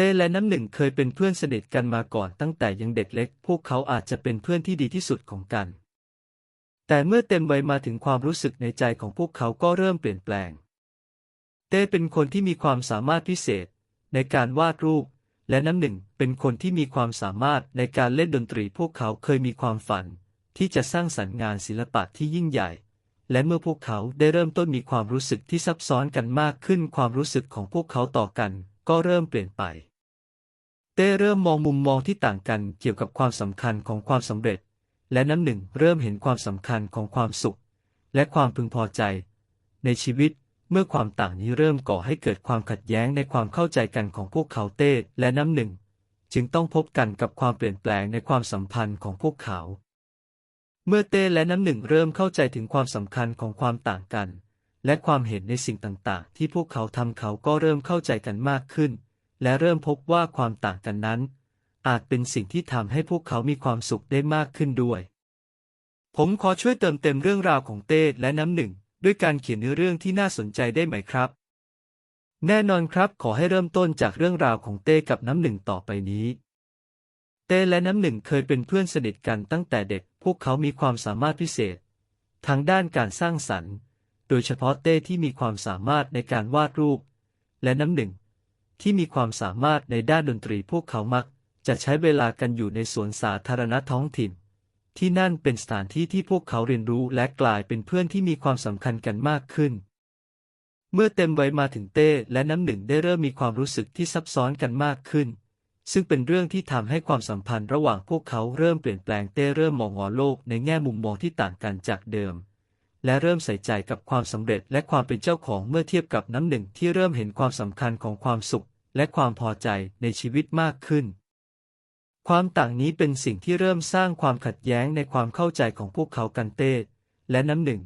เต้และน้ำหนึ่งเคยเป็นเพื่อนสนิทกันมาก่อนตั้งแต่ยังเด็กเล็ก พวกเขาอาจจะเป็นเพื่อนที่ดีที่สุดของกัน แต่เมื่อเต็มวัยมาถึงความรู้สึกในใจของพวกเขาก็เริ่มเปลี่ยนแปลง เต้เป็นคนที่มีความสามารถพิเศษ ในการวาดรูป และน้ำหนึ่งเป็นคนที่มีความสามารถในการเล่นดนตรี พวกเขาเคยมีความฝัน ที่จะสร้างสรรค์งานศิลปะที่ยิ่งใหญ่ และเมื่อพวกเขาได้เริ่มต้นมีความรู้สึกที่ซับซ้อนกันมากขึ้น ความรู้สึกของพวกเขาต่อกัน ก็เริ่มเปลี่ยนไป เต้เริ่มมองมุมมองที่ต่างกันเกี่ยวกับความสำคัญของความสำเร็จ และน้ำหนึ่งเริ่มเห็นความสำคัญของความสุข และความพึงพอใจ ในชีวิตเมื่อความต่างนี้เริ่มก่อให้เกิดความขัดแย้งในความเข้าใจกันของพวกเขาเต้และน้ำหนึ่ง จึงต้องพบกันกับความเปลี่ยนแปลงในความสัมพันธ์ของพวกเขา เมื่อเต้และน้ำหนึ่งเริ่มเข้าใจถึงความสำคัญของความต่างกัน และความเห็นในสิ่งต่างๆ ที่พวกเขาทำเขาก็เริ่มเข้าใจกันมากขึ้น และเริ่มพบว่าความต่างกันนั้น อาจเป็นสิ่งที่ทำให้พวกเขามีความสุขได้มากขึ้นด้วย ผมขอช่วยเติมเต็มเรื่องราวของเต้และน้ำหนึ่ง ด้วยการเขียนเนื้อเรื่องที่น่าสนใจได้ไหมครับ แน่นอนครับขอให้เริ่มต้นจากเรื่องราวของเต้กับน้ำหนึ่งต่อไปนี้ เต้และน้ำหนึ่งเคยเป็นเพื่อนสนิทกันตั้งแต่เด็ก พวกเขามีความสามารถพิเศษ ทางด้านการสร้างสรรค์ โดยเฉพาะเต้ที่มีความสามารถในการวาดรูป และน้ำหนึ่ง ที่มีความสามารถในด้านดนตรีพวกเขามัก จะใช้เวลากันอยู่ในสวนสาธารณะท้องถิ่น ที่นั่นเป็นสถานที่ที่พวกเขาเรียนรู้และกลายเป็นเพื่อนที่มีความสำคัญกันมากขึ้น เมื่อเต็มวัยมาถึงเต้และน้ำหนึ่งได้เริ่มมีความรู้สึกที่ซับซ้อนกันมากขึ้น ซึ่งเป็นเรื่องที่ทำให้ความสัมพันธ์ระหว่างพวกเขาเริ่มเปลี่ยนแปลงเต้เริ่มมองโลกในแง่มุมมองที่ต่างกันจากเดิม และเริ่มใส่ใจกับความสำเร็จและความเป็นเจ้าของเมื่อเทียบกับน้ำหนึ่งที่เริ่มเห็นความสำคัญของความสุข และความพอใจในชีวิตมากขึ้น ความต่างนี้เป็นสิ่งที่เริ่มสร้างความขัดแย้งในความเข้าใจของพวกเขากันเต้และน้ำหนึ่ง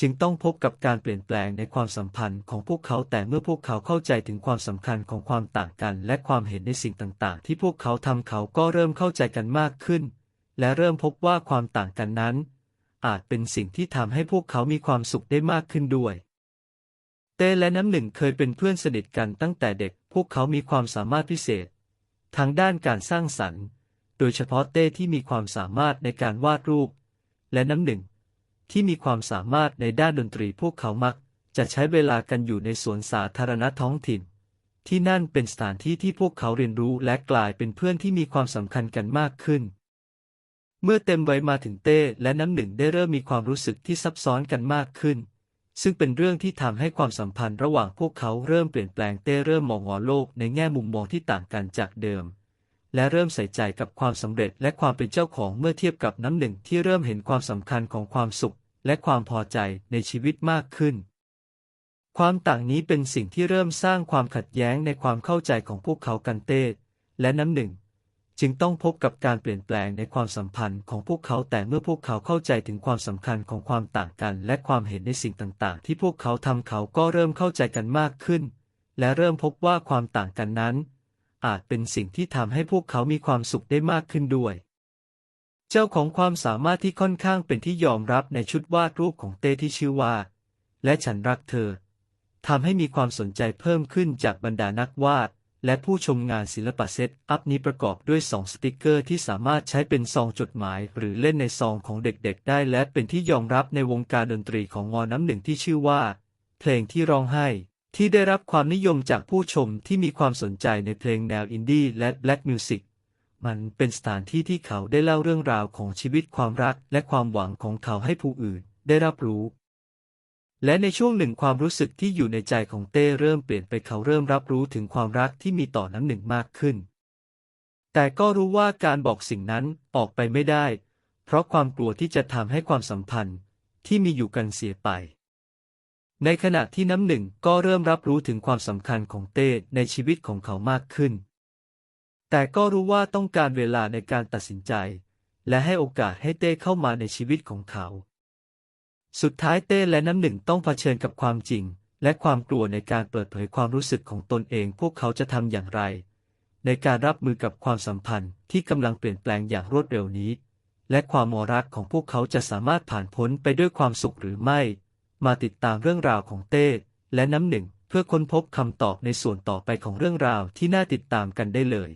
จึงต้องพบกับการเปลี่ยนแปลงในความสัมพันธ์ของพวกเขาแต่เมื่อพวกเขาเข้าใจถึงความสำคัญของความต่างกัน และความเห็นในสิ่งต่างๆ ที่พวกเขาทำเขาก็เริ่มเข้าใจกันมากขึ้น และเริ่มพบว่าความต่างกันนั้น อาจเป็นสิ่งที่ทำให้พวกเขามีความสุขได้มากขึ้นด้วย เต้และน้ำหนึ่งเคยเป็นเพื่อนสนิทกันตั้งแต่เด็ก พวกเขามีความสามารถพิเศษ ทางด้านการสร้างสรรค์ โดยเฉพาะเต้ที่มีความสามารถในการวาดรูป และน้ำหนึ่ง ที่มีความสามารถในด้านดนตรีพวกเขามัก จะใช้เวลากันอยู่ในสวนสาธารณะท้องถิ่น ที่นั่นเป็นสถานที่ที่พวกเขาเรียนรู้และกลายเป็นเพื่อนที่มีความสำคัญกันมากขึ้น เมื่อเต็มวัยมาถึงเต้และน้ำหนึ่งได้เริ่มมีความรู้สึกที่ซับซ้อนกันมากขึ้น ซึ่งเป็นเรื่องที่ทำให้ความสัมพันธ์ระหว่างพวกเขาเริ่มเปลี่ยนแปลงเต้เริ่มมองหอโลกในแง่มุมมองที่ต่างกันจากเดิม และเริ่มใส่ใจกับความสำเร็จและความเป็นเจ้าของเมื่อเทียบกับน้ำหนึ่งที่เริ่มเห็นความสำคัญของความสุข และความพอใจในชีวิตมากขึ้น ความต่างนี้เป็นสิ่งที่เริ่มสร้างความขัดแย้งในความเข้าใจของพวกเขากันเต้และน้ำหนึ่ง จึงต้องพบกับการเปลี่ยนแปลงในความสัมพันธ์ของพวกเขาแต่เมื่อพวกเขาเข้าใจถึงความสำคัญของความต่างกัน และความเห็นในสิ่งต่างๆ ที่พวกเขาทำเขาก็เริ่มเข้าใจกันมากขึ้น และเริ่มพบว่าความต่างกันนั้น อาจเป็นสิ่งที่ทำให้พวกเขามีความสุขได้มากขึ้นด้วย เจ้าของความสามารถที่ค่อนข้างเป็นที่ยอมรับในชุดวาดรูปของเต้ที่ชื่อว่า และฉันรักเธอทำให้มีความสนใจเพิ่มขึ้นจากบรรดานักวาด และผู้ชมงานศิลปะเซตอัพนี้ประกอบด้วยสองสติกเกอร์ที่สามารถใช้เป็นซองจดหมาย หรือเล่นในซองของเด็กๆ ได้และเป็นที่ยอมรับในวงการดนตรีของงอน้ำหนึ่งที่ชื่อว่า เพลงที่ร้องไห้ ที่ได้รับความนิยมจากผู้ชมที่มีความสนใจในเพลงแนวอินดี้และแบล็กมิวสิกมันเป็นสถานที่ที่เขาได้เล่าเรื่องราวของชีวิตความรักและความหวังของเขาให้ผู้อื่น ได้รับรู้ และในช่วงหนึ่งความรู้สึกที่อยู่ในใจของเต้เริ่มเปลี่ยนไปเขาเริ่มรับรู้ถึงความรักที่มีต่อน้ำหนึ่งมากขึ้น แต่ก็รู้ว่าการบอกสิ่งนั้นออกไปไม่ได้ เพราะความกลัวที่จะทำให้ความสัมพันธ์ที่มีอยู่กันเสียไป ในขณะที่น้ำหนึ่งก็เริ่มรับรู้ถึงความสำคัญของเต้ในชีวิตของเขามากขึ้น แต่ก็รู้ว่าต้องการเวลาในการตัดสินใจ และให้โอกาสให้เต้เข้ามาในชีวิตของเขา สุดท้ายเต้และน้ำหนึ่งต้องเผชิญกับความจริง และความกลัวในการเปิดเผยความรู้สึกของตนเองพวกเขาจะทำอย่างไร ในการรับมือกับความสัมพันธ์ที่กำลังเปลี่ยนแปลงอย่างรวดเร็วนี้ และความมรักของพวกเขาจะสามารถผ่านพ้นไปด้วยความสุขหรือไม่ มาติดตามเรื่องราวของเต้และน้ำหนึ่งเพื่อค้นพบคำตอบในส่วนต่อไปของเรื่องราวที่น่าติดตามกันได้เลย